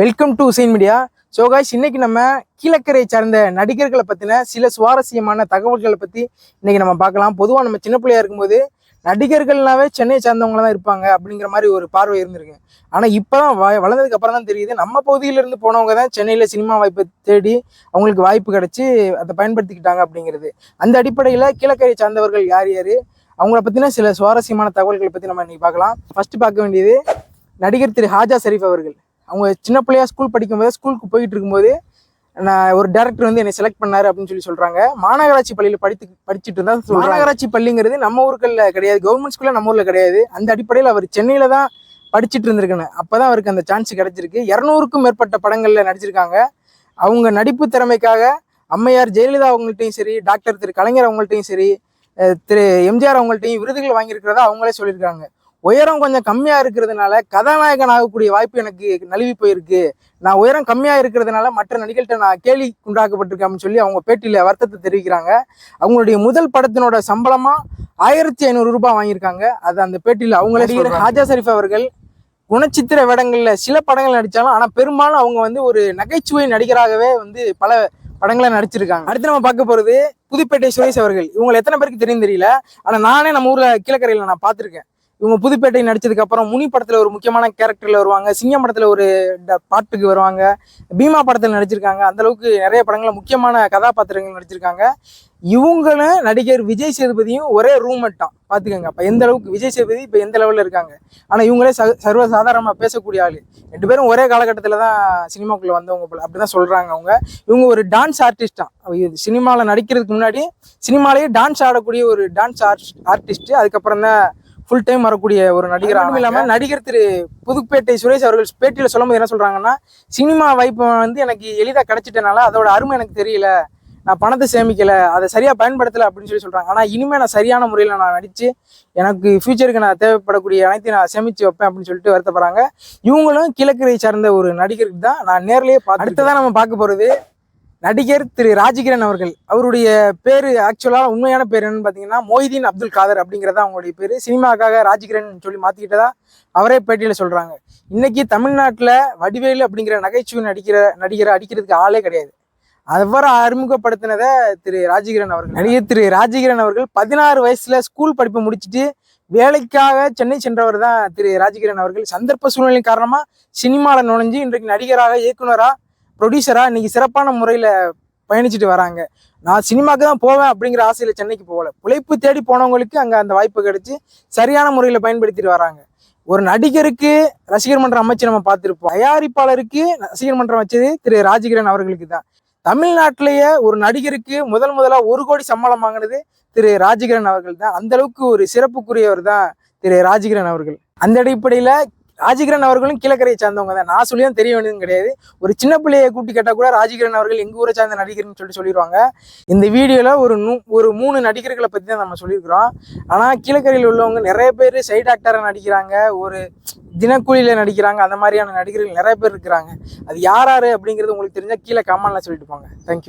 Welcome to scene media so guys இன்னைக்கு நம்ம கீழக்கரை சார்ந்த நடிகர்களை பற்றின சில சுவாரஸ்யமான தகவல்களை பற்றி இன்னைக்கு நம்ம பார்க்கலாம். பொதுவாக நம்ம சின்ன பிள்ளையா இருக்கும்போது நடிகர்கள்னாவே சென்னையை சார்ந்தவங்கள தான் இருப்பாங்க அப்படிங்கிற மாதிரி ஒரு பார்வை இருந்திருக்கு. ஆனால் இப்போ தான் வ வளர்ந்ததுக்கு அப்புறம் தான் தெரியுது. நம்ம பகுதியிலேருந்து போனவங்க தான் சென்னையில் சினிமா வாய்ப்பை தேடி அவங்களுக்கு வாய்ப்பு கிடைச்சி அதை பயன்படுத்திக்கிட்டாங்க அப்படிங்கிறது. அந்த அடிப்படையில் கீழக்கரை சார்ந்தவர்கள் யார் யார்? அவங்கள பற்றின சில சுவாரஸ்யமான தகவல்களை பற்றி நம்ம இன்றைக்கி பார்க்கலாம். ஃபஸ்ட்டு பார்க்க வேண்டியது நடிகர் திரு ஹாஜா ஷரீஃப் அவர்கள். அவங்க சின்ன பிள்ளையா ஸ்கூல் படிக்கும்போது ஸ்கூலுக்கு போயிட்டு இருக்கும்போது நான் ஒரு டேரக்டர் வந்து என்னை செலக்ட் பண்ணாரு அப்படின்னு சொல்லி சொல்றாங்க. மாநகராட்சி பள்ளியில் படித்து படிச்சுட்டு இருந்தா சொல்றாங்க. மாநகராட்சி பள்ளிங்கிறது நம்ம ஊருக்குள்ள கிடையாது. கவர்மெண்ட் ஸ்கூல்ல நம்ம ஊர்ல கிடையாது. அந்த அடிப்படையில் அவர் சென்னையில தான் படிச்சுட்டு அப்போ அப்பதான் அவருக்கு அந்த சான்ஸ் கிடைச்சிருக்கு. இரநூறுக்கும் மேற்பட்ட படங்கள்ல நடிச்சிருக்காங்க. அவங்க நடிப்பு திறமைக்காக அம்மையார் ஜெயலலிதா அவங்கள்ட்டையும் சரி டாக்டர் திரு கலைஞர் அவங்கள்ட்டையும் சரி திரு எம்ஜிஆர் அவங்கள்ட்டையும் விருதுகள் வாங்கியிருக்கிறதா அவங்களே சொல்லியிருக்காங்க. உயரம் கொஞ்சம் கம்மியா இருக்கிறதுனால கதாநாயகன் ஆகக்கூடிய வாய்ப்பு எனக்கு நழுவி போயிருக்கு. நான் உயரம் கம்மியா இருக்கிறதுனால மற்ற நடிகர்கள்ட்ட நான் கேலி உண்டாக்கப்பட்டிருக்கேன் அப்படின்னு சொல்லி அவங்க பேட்டியில வருத்தத்தை தெரிவிக்கிறாங்க. அவங்களுடைய முதல் படத்தினோட சம்பளமா ஆயிரத்தி ஐநூறு ரூபாய் வாங்கியிருக்காங்க. அது அந்த பேட்டியில அவங்களே நடிகர் ஹாஜா ஷரீஃப் அவர்கள் குணச்சித்திர வேடங்கள்ல சில படங்கள் நடிச்சாலும் ஆனா பெரும்பாலும் அவங்க வந்து ஒரு நகைச்சுவை நடிகராகவே வந்து பல படங்களை நடிச்சிருக்காங்க. அடுத்து நம்ம பார்க்க போறது புதுப்பேட்டை சுரேஷ் அவர்கள். இவங்க எத்தனை பேருக்கு தெரியும் தெரியல. ஆனா நானே நம்ம ஊர்ல கீழக்கரையில நான் பார்த்திருக்கேன். இவங்க புதுப்பேட்டை நடிச்சதுக்கு அப்புறம் முனி படத்துல ஒரு முக்கியமான கேரக்டர்ல வருவாங்க சிங்கம் படத்துல ஒரு ட- பாட்டுக்கு வருவாங்க பீமா படத்துல நடிச்சிருக்காங்க. அந்த அளவுக்கு நிறைய படங்கள்ல முக்கியமான கதாபாத்திரங்கள் நடிச்சிருக்காங்க. இவங்களும் நடிகர் விஜய் சேதுபதியும் ஒரே ரூம் தான். பாத்துக்கோங்க அப்ப எந்த அளவுக்கு விஜய் சேதுபதி இப்ப எந்த லெவல்ல இருக்காங்க? ஆனா இவங்களே ச சர்வ பேசக்கூடிய ஆளு. ரெண்டு பேரும் ஒரே காலகட்டத்துல தான் சினிமாக்குள்ள வந்தவங்க போல அப்படிதான் சொல்றாங்க அவங்க. இவங்க ஒரு டான்ஸ் ஆர்டிஸ்ட் சினிமாவில் நடிக்கிறதுக்கு முன்னாடி சினிமாலேயே டான்ஸ் ஆடக்கூடிய ஒரு டான்ஸ் ஆர்டிஸ்ட் அதுக்கப்புறம் தான் ஃபுல் டைம் வரக்கூடிய ஒரு நடிகர் அதுவும் இல்லாம நடிகர் திரு புதுப்பேட்டை சுரேஷ் அவர்கள் பேட்டியில சொல்லும்போது என்ன சொல்றாங்கன்னா சினிமா வாய்ப்பு வந்து எனக்கு எளிதா கிடைச்சிட்டனால அதோட அருமை எனக்கு தெரியல. நான் பணத்தை சேமிக்கல. அதை சரியா பயன்படுத்தல அப்படின்னு சொல்லி சொல்றாங்க. ஆனா இனிமே நான் சரியான முறையில் நான் நடிச்சு எனக்கு ஃபியூச்சருக்கு நான் தேவைப்படக்கூடிய அனைத்தையும் நான் சேமிச்சு வைப்பேன் அப்படின்னு சொல்லிட்டு வருத்தப்படுறாங்க. இவங்களும் கிழக்கரை சார்ந்த ஒரு நடிகருக்கு தான் நான் நேர்லயே பார்த்து அடுத்ததான் நம்ம பார்க்க போறது நடிகர் திரு ராஜகிரண் அவர்கள். அவருடைய பேர் ஆக்சுவலாக உண்மையான பேர் என்னன்னு பார்த்தீங்கன்னா மொய்தீன் அப்துல் காதர் அப்படிங்கிறதா அவங்களுடைய பேர். சினிமாக்காக ராஜகிரண் சொல்லி மாற்றிக்கிட்டதா அவரே பேட்டியில் சொல்கிறாங்க இன்றைக்கி தமிழ்நாட்டில் வடிவேலு அப்படிங்கிற நகைச்சுவை நடிக்கிற நடிகரை அடிக்கிறதுக்கு ஆளே கிடையாது. அவ்வாறு அறிமுகப்படுத்தினதை திரு ராஜகிரண் அவர்கள். நடிகர் திரு ராஜகிரண் அவர்கள் பதினாறு வயசில் ஸ்கூல் படிப்பை முடிச்சுட்டு வேலைக்காக சென்னை சென்றவர் தான் திரு ராஜகிரண் அவர்கள். சந்தர்ப்ப சூழ்நிலை காரணமாக சினிமாவில் நுழைஞ்சு இன்றைக்கு நடிகராக இயக்குனராக ப்ரொடியூசராக இன்றைக்கி சிறப்பான முறையில் பயணிச்சுட்டு வராங்க. நான் சினிமாக்கு தான் போவேன் அப்படிங்கிற ஆசையில் சென்னைக்கு போகல. உழைப்பு தேடி போனவங்களுக்கு அங்கே அந்த வாய்ப்பு கிடைச்சி சரியான முறையில் பயன்படுத்திட்டு வராங்க. ஒரு நடிகருக்கு ரசிகர் மன்றம் அமைச்சு நம்ம பார்த்துருப்போம். தயாரிப்பாளருக்கு ரசிகர் மன்றம் வச்சது திரு ராஜகிரண் அவர்களுக்கு தான். தமிழ்நாட்டிலேயே ஒரு நடிகருக்கு முதல் முதலாக ஒரு கோடி சம்பளம் வாங்கினது திரு ராஜகிரண் அவர்கள் தான். அந்த அளவுக்கு ஒரு சிறப்புக்குரியவர் தான் திரு ராஜகிரண் அவர்கள். அந்த அடிப்படையில் ராஜகிரண் அவர்களும் கீழக்கரையை சார்ந்தவங்க தான். நான் சொல்லியும் தெரிய வேண்டியதும் கிடையாது. ஒரு சின்ன பிள்ளையை கூட்டி கேட்டால் கூட ராஜகிரண் அவர்கள் எங்கள் ஊரை சார்ந்த நடிகர்னு சொல்லிட்டு சொல்லிடுவாங்க இந்த வீடியோவில் ஒரு நூ ஒரு மூணு நடிகர்களை பற்றி தான் நம்ம சொல்லியிருக்கிறோம். ஆனால் கீழக்கரையில் உள்ளவங்க நிறைய பேர் சைட் ஆக்டராக நடிக்கிறாங்க. ஒரு தினக்கூலியில் நடிக்கிறாங்க. அந்த மாதிரியான நடிகர்கள் நிறைய பேர் இருக்கிறாங்க. அது யார் யார் அப்படிங்கிறது உங்களுக்கு தெரிஞ்சால் கீழே கமெண்ட்ல சொல்லிட்டு போங்க. தேங்க்யூ